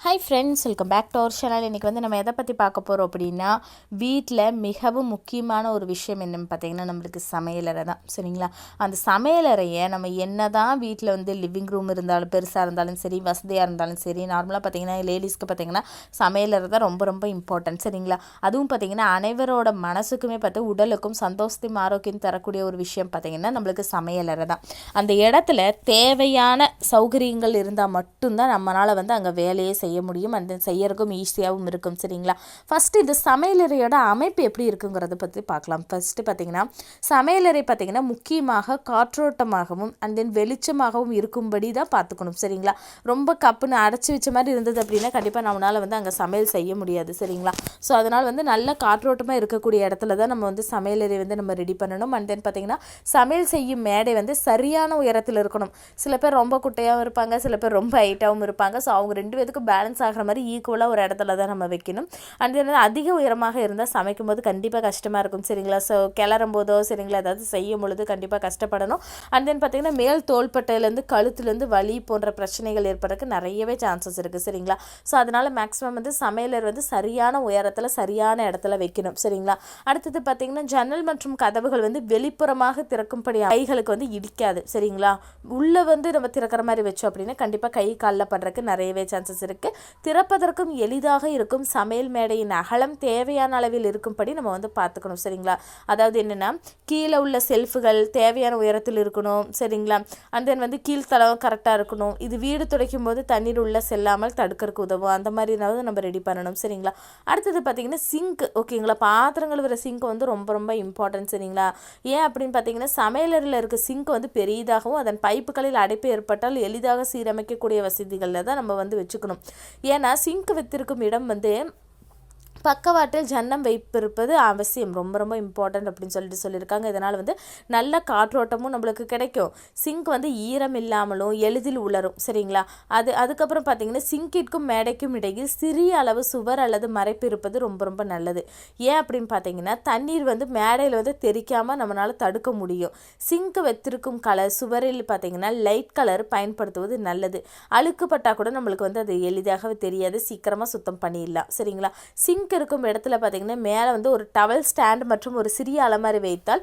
Hi friends welcome back to our channel இன்றைக்கி வந்து நம்ம எதை பற்றி பார்க்க போகிறோம் அப்படின்னா வீட்டில் மிகவும் முக்கியமான ஒரு விஷயம் என்னென்னு பார்த்தீங்கன்னா நம்மளுக்கு சமையலறை தான். சரிங்களா? அந்த சமையலறையை நம்ம என்ன தான் வீட்டில் வந்து லிவிங் ரூம் இருந்தாலும் பெருசாக இருந்தாலும் சரி வசதியாக இருந்தாலும் சரி நார்மலாக பார்த்தீங்கன்னா லேடிஸ்க்கு பார்த்தீங்கன்னா சமையலறை தான் ரொம்ப ரொம்ப இம்பார்ட்டன்ட் சரிங்களா? அதுவும் பார்த்தீங்கன்னா அனைவரோட மனசுக்குமே பார்த்து உடலுக்கும் சந்தோஷத்தையும் ஆரோக்கியம் தரக்கூடிய ஒரு விஷயம் பார்த்தீங்கன்னா நம்மளுக்கு சமையலறை தான். அந்த இடத்துல தேவையான சௌகரியங்கள் இருந்தால் மட்டும்தான் நம்மளால் வந்து அங்கே வேலையே செய்ய செய்ய முடியும். அந்த செய்யறதுக்கும் ஈஸியாகவும் இருக்கும். சரிங்களா? ஃபஸ்ட்டு இந்த சமையலறையோட அமைப்பு எப்படி இருக்குங்கிறத பற்றி பார்க்கலாம். ஃபஸ்ட்டு பார்த்தீங்கன்னா சமையலறை பார்த்தீங்கன்னா முக்கியமாக காற்றோட்டமாகவும் அண்ட் தென் வெளிச்சமாகவும் இருக்கும்படி தான் பார்த்துக்கணும். சரிங்களா? ரொம்ப கப்புன்னு அடைச்சி வச்ச மாதிரி இருந்தது அப்படின்னா கண்டிப்பாக நம்மளால் வந்து அங்கே சமையல் செய்ய முடியாது. சரிங்களா? ஸோ அதனால் வந்து நல்ல காற்றோட்டமாக இருக்கக்கூடிய இடத்துல தான் நம்ம வந்து சமையலறை வந்து நம்ம ரெடி பண்ணணும். அண்ட் தென் பார்த்தீங்கன்னா சமையல் செய்யும் மேடை வந்து சரியான உயரத்தில் இருக்கணும். சில பேர் ரொம்ப குட்டையாகவும் இருப்பாங்க சில பேர் ரொம்ப ஹைட்டாகவும் இருப்பாங்க. ஸோ அவங்க ரெண்டு பேத்துக்கும் பேலன்ஸ் ஆகிற மாதிரி ஈக்குவலாக ஒரு இடத்துல தான் நம்ம வைக்கணும். அண்ட் தென் அதிக உயரமாக இருந்தால் சமைக்கும் போது கண்டிப்பாக கஷ்டமாக இருக்கும் சரிங்களா? ஸோ கிளறும் போதோ சரிங்களா? ஏதாவது செய்யும் பொழுது கண்டிப்பாக கஷ்டப்படணும். அண்ட் தென் பார்த்தீங்கன்னா மேல் தோள்பட்டையிலேருந்து கழுத்துலேருந்து வலி போன்ற பிரச்சனைகள் ஏற்படுறதுக்கு நிறையவே சான்சஸ் இருக்குது சரிங்களா? ஸோ அதனால் மேக்ஸிமம் வந்து சமையலர் வந்து சரியான உயரத்தில் சரியான இடத்துல வைக்கணும் சரிங்களா? அடுத்தது பார்த்தீங்கன்னா ஜன்னல் மற்றும் கதவுகள் வந்து வெளிப்புறமாக திறக்கும்படி கைகளுக்கு வந்து இடிக்காது சரிங்களா? உள்ளே வந்து நம்ம திறக்கிற மாதிரி வச்சோம் அப்படின்னா கண்டிப்பாக கை காலில் படுறதுக்கு நிறையவே சான்சஸ் இருக்குது திறப்பதற்கும் எளிதாக இருக்கும். சமையல் மேடையின் அகலம் தேவையான அளவில் இருக்கும்படி நம்ம வந்து பார்த்துக்கணும். சரிங்களா? அதாவது என்னென்னா கீழே உள்ள செல்ஃபுகள் தேவையான உயரத்தில் இருக்கணும். சரிங்களா? அண்ட் தென் வந்து கீழ்த்தளம் கரெக்டாக இருக்கணும். இது வீடு துடைக்கும் போது தண்ணீர் உள்ள செல்லாமல் தடுக்கிறதுக்கு உதவும். அந்த மாதிரி ஏதாவது நம்ம ரெடி பண்ணணும். சரிங்களா? அடுத்தது பார்த்தீங்கன்னா சிங்க் ஓகேங்களா பாத்திரம் கழுவுற சிங்க் வந்து ரொம்ப ரொம்ப இம்பார்ட்டன்ட் சரிங்களா? ஏன் அப்படின்னு பார்த்தீங்கன்னா சமையலறையில் இருக்க சிங்க் வந்து பெரியதாகவும் அதன் பைப்புகளில் அடைப்பு ஏற்பட்டால் எளிதாக சீரமைக்கக்கூடிய வசதிகளில் தான் நம்ம வந்து வச்சுக்கணும். ஏன்னா சிங்க் வைத்திருக்கும் இடம் வந்து பக்கவாட்டில் ஜன்னம் வைப்பிருப்பது அவசியம். ரொம்ப ரொம்ப இம்பார்ட்டன்ட் அப்படின்னு சொல்லிட்டு சொல்லியிருக்காங்க. இதனால் வந்து நல்ல காற்றோட்டமும் நம்மளுக்கு கிடைக்கும். சிங்க் வந்து ஈரம் இல்லாமலும் எளிதில் உலரும். சரிங்களா? அது அதுக்கப்புறம் பார்த்தீங்கன்னா சிங்கிற்கும் மேடைக்கும் இடையில் சிறிய அளவு சுவர் அல்லது மறைப்பு இருப்பது ரொம்ப ரொம்ப நல்லது. ஏன் அப்படின்னு பார்த்தீங்கன்னா தண்ணீர் வந்து மேடையில் வந்து தெரிக்காமல் நம்மளால் தடுக்க முடியும். சிங்க் வைத்திருக்கும் கலர் சுவரில் பார்த்தீங்கன்னா லைட் கலர் பயன்படுத்துவது நல்லது. அழுக்குப்பட்டால் கூட நம்மளுக்கு வந்து அது எளிதாக தெரியாது. சீக்கிரமாக சுத்தம் பண்ணிடலாம். சரிங்களா? சிங்க் சிங்க் இருக்கும் இடத்துல பார்த்தீங்கன்னா மேலே வந்து ஒரு டவல் ஸ்டாண்ட் மற்றும் ஒரு சிறிய அலமாரி வைத்தால்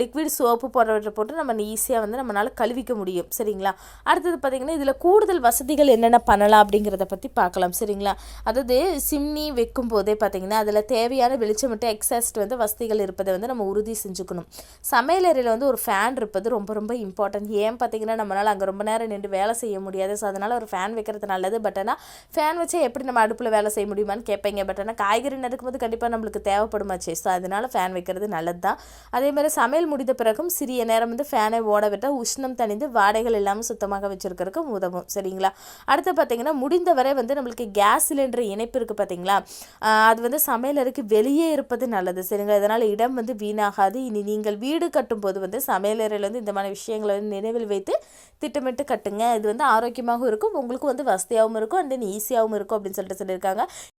லிக்விட் சோப்பு போன்றவற்றை போட்டு நம்ம ஈஸியாக வந்து நம்மளால் கழுவிக்க முடியும். சரிங்களா? அடுத்தது பார்த்தீங்கன்னா இதில் கூடுதல் வசதிகள் என்னென்ன பண்ணலாம் அப்படிங்கிறத பற்றி பார்க்கலாம். சரிங்களா? அதாவது சிம்னி வைக்கும் போதே பார்த்தீங்கன்னா அதில் தேவையான வெளிச்சம் மட்டும் எக்ஸாஸ்ட் வந்து வசதிகள் இருப்பதை வந்து நம்ம உறுதி செஞ்சுக்கணும். சமையலறையில் வந்து ஒரு ஃபேன் இருப்பது ரொம்ப ரொம்ப இம்பார்ட்டன்ட் ஏன் பார்த்தீங்கன்னா நம்மளால் அங்கே ரொம்ப நேரம் நின்று வேலை செய்ய முடியாது. ஸோ அதனால் ஒரு ஃபேன் வைக்கிறது நல்லது. பட் ஆனால் ஃபேன் வச்சா எப்படி நம்ம அடுப்பில் வேலை செய்ய முடியுமான்னு கேட்பீங்க பட் ஆனால் காய் காய்கறி நறுக்கும்போது கண்டிப்பாக நம்மளுக்கு தேவைப்படுமாச்சே ஸோ அதனால் ஃபேன் வைக்கிறது நல்லது தான் அதே மாதிரி சமையல் முடிந்த பிறகும் சிறிய நேரம் வந்து ஃபேனை ஓட விட்டால் உஷ்ணம் தணிந்து வாடைகள் இல்லாமல் சுத்தமாக வச்சுருக்கிறதுக்கு உதவும் சரிங்களா? அடுத்து பார்த்தீங்கன்னா முடிந்தவரை வந்து நம்மளுக்கு கேஸ் சிலிண்டர் இணைப்பு இருக்குது பார்த்தீங்களா அது வந்து சமையலறைக்கு வெளியே இருப்பது நல்லது சரிங்களா? இதனால் இடம் வந்து வீணாகாது. இனி நீங்கள் வீடு கட்டும்போது வந்து சமையலறையில் வந்து இந்த மாதிரி விஷயங்களை வந்து நினைவில் வைத்து திட்டமிட்டு கட்டுங்க. இது வந்து ஆரோக்கியமாகவும் இருக்கும். உங்களுக்கும் வந்து வசதியாகவும் இருக்கும். அண்ட் தென் ஈஸியாகவும் இருக்கும் அப்படின்னு சொல்லிட்டு சொல்லியிருக்காங்க.